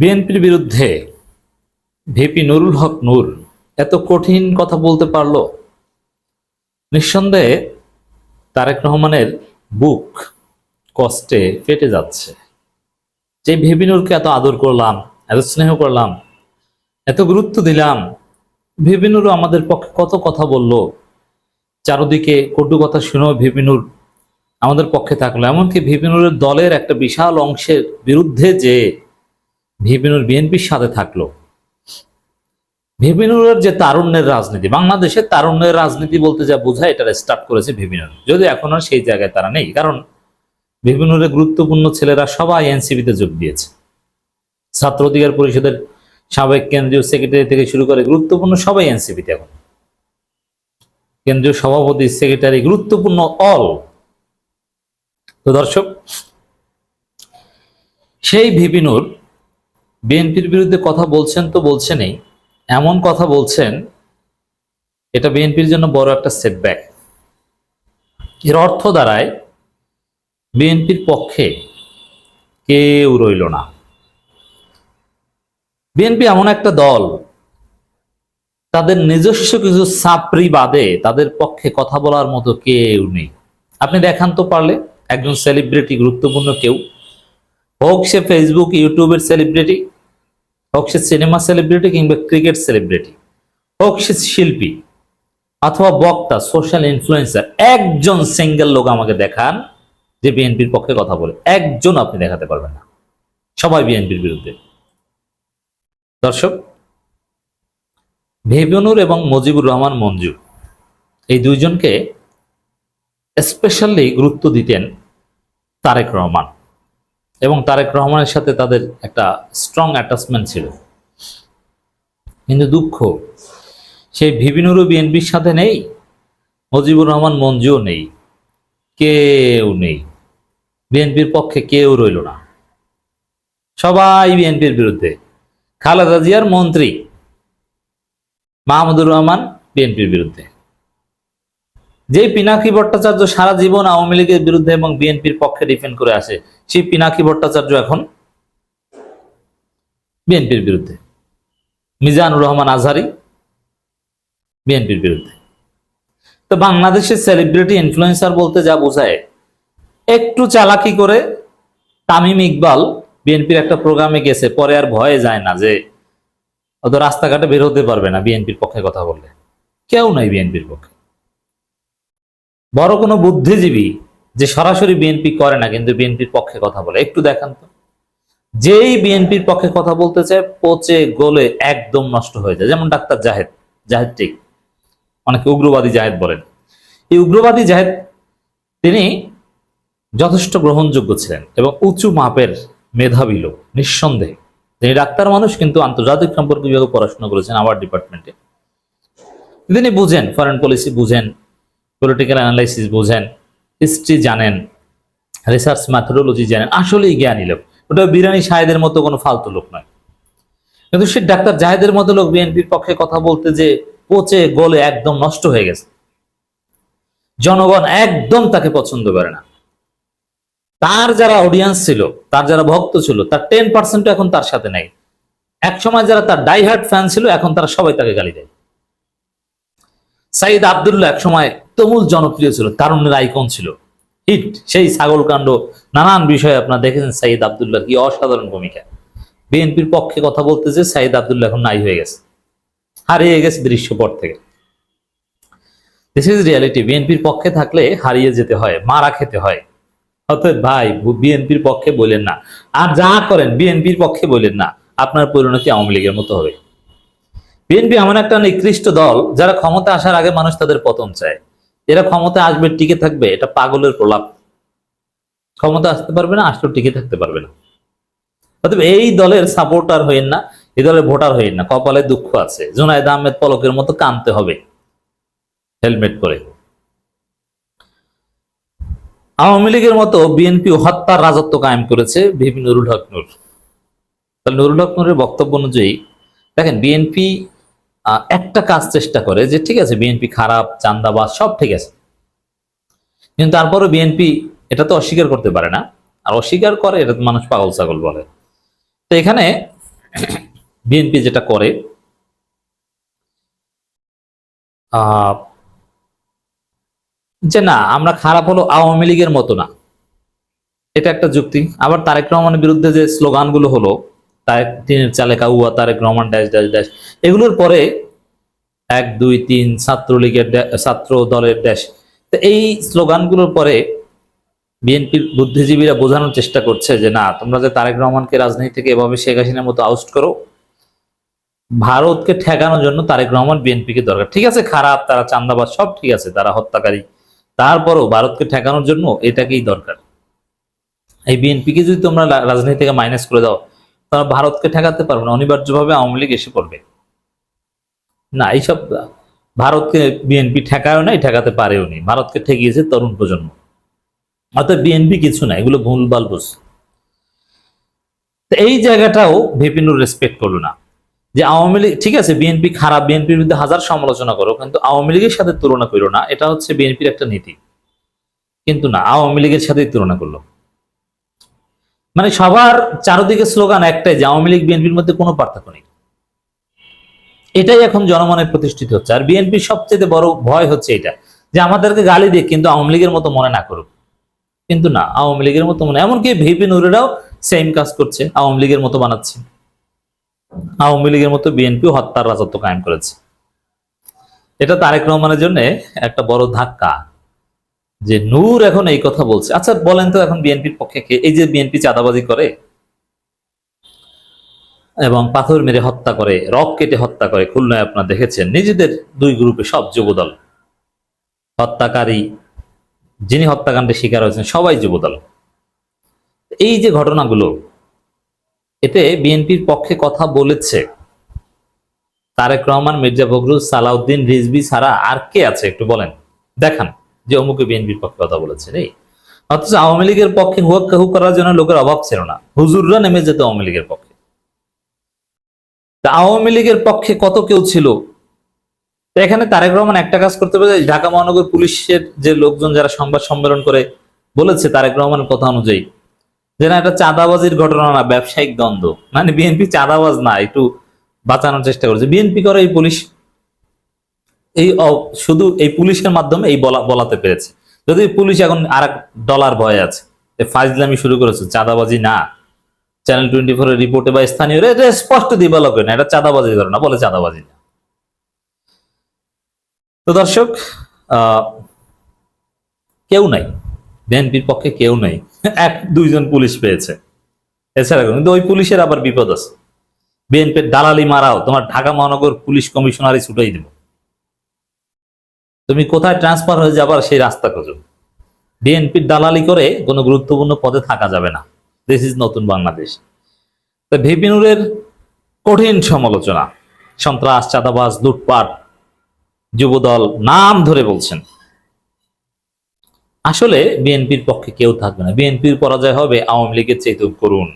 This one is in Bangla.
বিএনপির বিরুদ্ধে ভিপি নুরুল হক নূর এত কঠিন কথা বলতে পারল? নিঃসন্দেহে তারেক রহমানের বুক কষ্টে ফেটে যাচ্ছে। যে ভিপি নূরকে এত আদর করলাম, এত স্নেহ করলাম, এত গুরুত্ব দিলাম, ভিপি নূরও আমাদের পক্ষে কত কথা বলল, চারদিকে কটু কথা শুনেও ভিপি নূর আমাদের পক্ষে থাকল। এমনকি ভিপি নূরের দলের একটা বিশাল অংশের বিরুদ্ধে যে ভিপিনুর বিএনপির সাথে থাকল। ভিপিনুরের যে তারুণ্যের রাজনীতি, বাংলাদেশের তারুণ্যের রাজনীতি বলতে যা বোঝায় এটা স্টার্ট করেছে ভিপিনুর যদি এখন আর সেই জায়গায় তারা নেই, কারণ ভিপিনুরের গুরুত্বপূর্ণ ছেলেরা সবাই এনসিপিতে যোগ দিয়েছে। ছাত্র অধিকার পরিষদের সাবেক কেন্দ্রীয় সেক্রেটারি থেকে শুরু করে গুরুত্বপূর্ণ সবাই এনসিপিতে এখন। কেন্দ্রীয় সভাপতি সেক্রেটারি গুরুত্বপূর্ণ অল তো দর্শক, সেই ভিপিনুর বিএনপির বিরুদ্ধে কথা বলছেন তো বলছেনই, এমন কথা বলছেন, এটা বিএনপির জন্য বড় একটা সেটব্যাক এর অর্থ দাঁড়ায়, বিএনপির পক্ষে কেউ রইল না। বিএনপি এমন একটা দল, তাদের নিজস্ব কিছু সাপরি বাদে তাদের পক্ষে কথা বলার মতো কেউ নেই। আপনি দেখান তো পারলে, একজন সেলিব্রিটি গুরুত্বপূর্ণ কেউ হোক সে ফেসবুক ইউটিউবের সেলিব্রিটি হোক সে সিনেমা সেলিব্রিটি কিংবা ক্রিকেট সেলিব্রিটি হোক সে শিল্পী অথবা বক্তা সোশ্যাল ইনফ্লুয়েন্সার একজন সিঙ্গেল লোক আমাকে দেখান যে বিএনপির পক্ষে কথা বলে। একজন আপনি দেখাতে পারবেন না। সবাই বিএনপির বিরুদ্ধে। দর্শক, ভেবনুর এবং মজিবুর রহমান মঞ্জু এই দুইজনকে স্পেশালি গুরুত্ব দিতেন তারেক রহমান। এবং তারেক রহমানের সাথে তাদের একটা স্ট্রং অ্যাটাচমেন্ট ছিল। কিন্তু দুঃখ, সেই ভিবিনুরও বিএনপির সাথে নেই, মুজিবুর রহমান মঞ্জুও নেই, কেউ নেই। বিএনপির পক্ষে কেউ রইল না। সবাই বিএনপির বিরুদ্ধে। খালেদা জিয়ার মন্ত্রী মাহমুদুর রহমান বিএনপির বিরুদ্ধে। যে পিনাকি ভট্টাচার্য সারা জীবন আওয়ামী লীগের বিরুদ্ধে এবং বিএনপির পক্ষে ডিফেন্ড করে আসে, সেই পিনাকি ভট্টাচার্য এখন বিএনপির বিরুদ্ধে। মিজানুর রহমান আজহারি বিএনপির বিরুদ্ধে। তো বাংলাদেশের সেলিব্রিটি ইনফ্লুয়েন্সার বলতে যা বোঝায়, একটু চালাকি করে তামিম ইকবাল বিএনপির একটা প্রোগ্রামে গেছে, পরে আর ভয়ে যায় না যে অত রাস্তাঘাটে বের হতে পারবে না বিএনপির পক্ষে কথা বললে। কেউ নাই বিএনপির পক্ষে। বড় কোনো বুদ্ধিজীবী যে সরাসরি বিএনপি করে না, কিন্তু বিএনপির পক্ষে কথা বলে। একটু দেখান তো। যেই বিএনপির পক্ষে কথা বলতে চায়, পচে গলে একদম নষ্ট হয়ে যায়। যেমন ডাক্তার জাহেদ জাহেদ ঠিক। অনেকে উগ্রবাদী জাহেদ বলেন। এই উগ্রবাদী জাহেদ, তিনি যথেষ্ট গ্রহণযোগ্য ছিলেন এবং উঁচু মাপের মেধাবী লোক, নিঃসন্দেহে। তিনি ডাক্তার মানুষ, কিন্তু আন্তর্জাতিক সম্পর্ক বিভাগে পড়াশোনা করেছেন আমার ডিপার্টমেন্টে তিনি বুঝেন ফরেন পলিসি বুঝেন পলিটিক্যাল অ্যানালাইসিস বোঝেন হিস্ট্রি জানেন রিসার্চ ম্যাথোডোলজি জানেন, আসলেই জ্ঞানী লোক। ওটা বিরানি সাহেদের মতো কোনো ফালতু লোক নয়। কিন্তু সে ডাক্তার জাহেদের মতো লোক বিএনপির পক্ষে কথা বলতে যে পচে গলে একদম নষ্ট হয়ে গেছে। জনগণ একদম তাকে পছন্দ করে না। তার যারা অডিয়েন্স ছিল, তার যারা ভক্ত ছিল, তার টেন পার্সেন্ট এখন তার সাথে নেই। এক সময় যারা তার ডাইহার্ট ফ্যান ছিল, এখন তারা সবাই তাকে গালি দেয়। সাইদ আবদুল্লাহ এক সময় তুমুল জনপ্রিয় ছিল, তারুণ্যের আইকন ছিল। হিট সেই ছাগল কাণ্ড, নানান বিষয়ে আপনারা দেখেছেন সাইদ আবদুল্লাহ কি অসাধারণ ভূমিকা। বিএনপির পক্ষে কথা বলতে যে সাইদ আবদুল্লাহ এখন নাই হয়ে গেছে। হারিয়ে গেছে দৃশ্যপট থেকে। দিস ইজ রিয়ালিটি বিএনপির পক্ষে থাকলে হারিয়ে যেতে হয়, মারা খেতে হয়। অতএব ভাই, বিএনপির পক্ষে বলেন না। আর যা করেন, বিএনপির পক্ষে বলেন না। আপনার পরিণতি আওয়ামী লীগের মতো হবে। বিএনপি এমন একটা নিকৃষ্ট দল, যারা ক্ষমতা আসার আগে মানুষ তাদের পতন চায়। এরা ক্ষমতা আসবে, টিকে থাকবে, এটা পাগলের প্রলাপ। ক্ষমতা আসতে পারবে না, আসলেও টিকে থাকতে পারবে না। অতএব এই দলের সাপোর্টার হইন না, এই দলের ভোটার হইন না, কপালে দুঃখ আছে। জুনায়দ আহমেদ পলকের মতো কানতে হবে হেলমেট পরে। আওয়ামী লীগের মতো বিএনপি হত্যার রাজত্ব কায়েম করেছে ভিপি নুরুল হক নূর। তাহলে নুরুল হক নূরের বক্তব্য অনুযায়ী, দেখেন বিএনপি একটা কাজ চেষ্টা করে যে ঠিক আছে, বিএনপি খারাপ, চান্দাবাজ, সব ঠিক আছে। কিন্তু তারপরে বিএনপি এটা তো অস্বীকার করতে পারে না। আর অস্বীকার করে, এটা তো মানুষ পাগল ছাগল বলে। তো এখানে বিএনপি যেটা করে যে না, আমরা খারাপ হলো আওয়ামী লীগের মতো না। এটা একটা যুক্তি। আবার তারেক রহমানের বিরুদ্ধে যে স্লোগানগুলো হলো তারেক টিনের চালে কাউয়া Tarek Rahman dash dash dash. এগুলোর পরে এক, দুই, তিন ছাত্রলীগের ছাত্র দলের ড্যাশ। তো এই স্লোগানগুলোর পরে বিএনপির বুদ্ধিজীবীরা বোঝানোর চেষ্টা করছে যে, না, তোমরা যে তারেক রহমানকে রাজনীতি থেকে এভাবে শেখ হাসিনার মতো আউস্ট করো, ভারতকে ঠেকানোর জন্য তারেক রহমান বিএনপিকে দরকার। ঠিক আছে, খারাপ, তারা চান্দাবাজ, সব ঠিক আছে, তারা হত্যাকারী। তারপরও ভারতকে ঠেকানোর জন্য এটাকেই দরকার। এই বিএনপিকে যদি তোমরা রাজনীতি থেকে মাইনাস করে দাও ভারতকে ঠেকাতে পারবে না, অনিবার্যভাবে আওয়ামী লীগ এসে পড়বে। না, এইসব ভারতকে বিএনপি ঠেকায়ও নাই, ঠেকাতে পারেও নি ভারতকে ঠেকিয়েছে তরুণ প্রজন্ম। অর্থাৎ বিএনপি কিছু না, এগুলো ভুল তো এই জায়গাটাও ভিপিনুর রেসপেক্ট করল না। যে আওয়ামী লীগ, ঠিক আছে বিএনপি খারাপ বিএনপির বিরুদ্ধে হাজার সমালোচনা করো, কিন্তু আওয়ামী লীগের সাথে তুলনা করো না, এটা হচ্ছে বিএনপির একটা নীতি। কিন্তু না, আওয়ামী লীগের সাথেই তুলনা করল। মানে সবার চারদিকে স্লোগান একটাই যে আওয়ামী লীগ, বিএনপির মধ্যে কোনো পার্থক্য নেই। এটাই এখন জনমনে প্রতিষ্ঠিত হচ্ছে। আর বিএনপির সবচেয়ে বড় ভয় হচ্ছে এটা, যে আমাদেরকে গালি দিক, কিন্তু আওয়ামী লীগের মতো মনে না করুক। কিন্তু না, আওয়ামী লীগের মতো মনে, এমনকি ভিপি নুরেরাও সেম কাজ করছে, আওয়ামী লীগের মতো বানাচ্ছে। আওয়ামী লীগের মতো বিএনপি হত্যার রাজত্ব কায়েম করেছে। এটা তারেক রহমানের জন্য একটা বড় ধাক্কা। যে নূর এখন এই কথা বলছে। আচ্ছা বলেন তো এখন বিএনপির পক্ষে কে? এই যে বিএনপি চাঁদাবাজি করে এবং পাথর মেরে হত্যা করে, রক কেটে হত্যা করে, খুলনায় আপনার দেখেছেন, নিজেদের দুই গ্রুপে সব যুবদল, হত্যাকারী যিনি হত্যাকাণ্ডের শিকার হয়েছেন, সবাই যুবদল। এই যে ঘটনাগুলো, এতে বিএনপির পক্ষে কথা বলেছে তারেক রহমান, মির্জা ফখরুল, সালাউদ্দিন রিজবি ছাড়া আর কে আছে? একটু বলেন, দেখান। যে অমুকে বিএনপির পক্ষে কথা বলেছেন, এই। অথচ আওয়ামী লীগের পক্ষে হুয়া কাহু করার জন্য লোকের অভাব ছিল না। হুজুররা নেমে যেত আওয়ামী লীগের পক্ষে। তা আওয়ামী লীগের পক্ষে কত কেউ ছিল? এখানে তারেক রহমান একটা কাজ করতে পারে, ঢাকা মহানগর পুলিশের যে লোকজন যারা সংবাদ সম্মেলন করে বলেছে তারেক রহমানের কথা অনুযায়ী, যে না, এটা চাঁদাবাজির ঘটনা না, ব্যবসায়িক দ্বন্দ্ব। মানে বিএনপি চাঁদাবাজ না, একটু বাঁচানোর চেষ্টা করেছে। বিএনপি করে এই পুলিশ এই শুধু এই পুলিশের মাধ্যমে এই বলা, বলাতে পেরেছে। যদি পুলিশ এখন আর ডলার ভয়ে আছে এ ফাইজলামি শুরু করেছে, চাঁদাবাজি না। চ্যানেল টোয়েন্টি ফোর এর রিপোর্টে বা স্থানীয় এটা স্পষ্ট দিবা লোকে না, এটা চাঁদাবাজি করে না বলে চাঁদাবাজি না। তো দর্শক কেউ নাই, বিএনপির পক্ষে কেউ নাই, এক, দুইজন পুলিশ পেয়েছে। এছাড়া কিন্তু ওই পুলিশের আবার বিপদ আছে। বিএনপির দালালি মারাও, তোমার ঢাকা মহানগর পুলিশ কমিশনারই ছুটাই দেব। তুমি কোথায় ট্রান্সফার হয়ে যাবার সেই রাস্তা খোঁজো। বিএনপির দালালি করে কোনো গুরুত্বপূর্ণ পদে থাকা যাবে না। দিস ইজ নতুন বাংলাদেশ। তো ভিপিনুরের কঠিন সমালোচনা, সন্ত্রাস, চাঁদাবাজ, লুটপাট, যুবদল, নাম ধরে বলছেন। আসলে বিএনপির পক্ষে কেউ থাকবে না। বিএনপির পরাজয় হবে আওয়ামী লীগের চাইতেও করুন